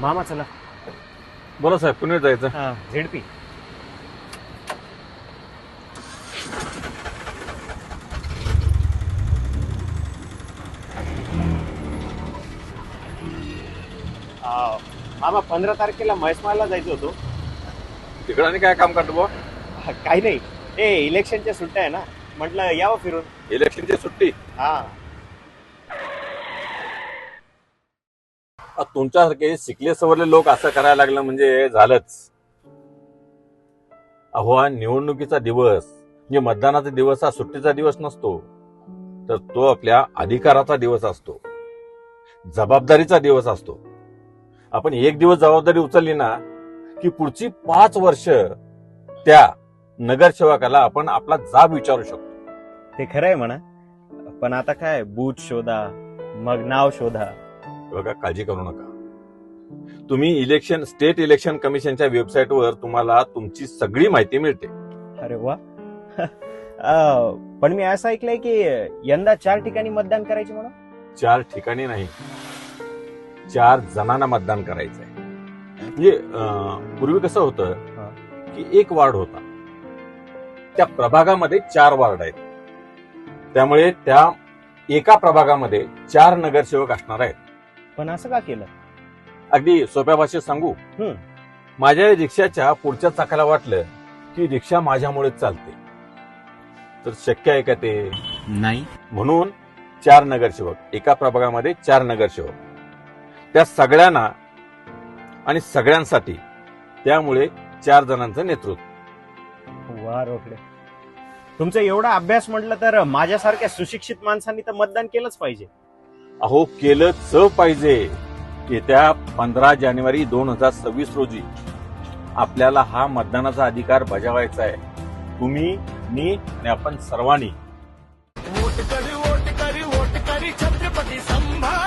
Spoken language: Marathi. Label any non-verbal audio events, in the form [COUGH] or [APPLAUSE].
मामा चला. बोला साहेब पुण्यात जायचं? हा झेडपी. मामा पंधरा तारखेला म्हैसमाळला जायचं होतो. तिकडं आणि काय काम करतो बुवा काही नाही. ए इलेक्शनच्या सुट्ट्या आहे ना. म्हटलं यावं फिरून. इलेक्शनची सुट्टी? हा. तुमच्यासारखे शिकले सवरले लोक असं करायला लागलं म्हणजे झालंच. अहो हा निवडणुकीचा दिवस म्हणजे मतदानाचा दिवस हा सुट्टीचा दिवस नसतो. तर तो आपल्या अधिकाराचा दिवस असतो. जबाबदारीचा दिवस असतो. आपण एक दिवस जबाबदारी उचलली ना की पुढची पाच वर्ष त्या नगरसेवकाला आपण आपला जाब विचारू शकतो. ते खरं आहे म्हणा. पण आता काय बूथ शोधा मग नाव शोधा. बघा काळजी करू नका. तुम्ही इलेक्शन स्टेट इलेक्शन कमिशनच्या वेबसाईटवर तुम्हाला तुमची सगळी माहिती मिळते. अरे वा. [LAUGHS] पण मी असं ऐकलंय की यंदा चार ठिकाणी मतदान करायचे म्हणा चार ठिकाणी नाही. चार जणांना मतदान करायचंय. म्हणजे पूर्वी कसं होतं. की एक वार्ड होता. त्या प्रभागामध्ये चार वार्ड आहेत. त्यामुळे त्या एका प्रभागामध्ये चार नगरसेवक असणार आहेत. पण असं का केलं? अगदी सोप्या भाषेत सांगू. हम्म. माझ्या रिक्षाच्या पुढच्या चाकाला वाटलं की रिक्षा माझ्यामुळेच चालते. तर शक्य आहे का ते? नाही. म्हणून चार नगरसेवक एका प्रभागामध्ये चार नगरसेवक. त्या सगळ्यांना आणि सगळ्यांसाठी त्यामुळे चार जणांचं नेतृत्व. वा रोकडे. तुमचा एवढा अभ्यास म्हटलं तर माझ्यासारख्या सुशिक्षित माणसांनी तर मतदान केलंच पाहिजे. अहो केलंच पाहिजे. येत्या पंधरा जानेवारी दोन हजार सव्वीस रोजी आपल्याला हा मतदानाचा अधिकार बजावायचा आहे. तुम्ही मी आणि आपण सर्वांनी. वोट करी वोट करी वोट करी छत्रपती संभा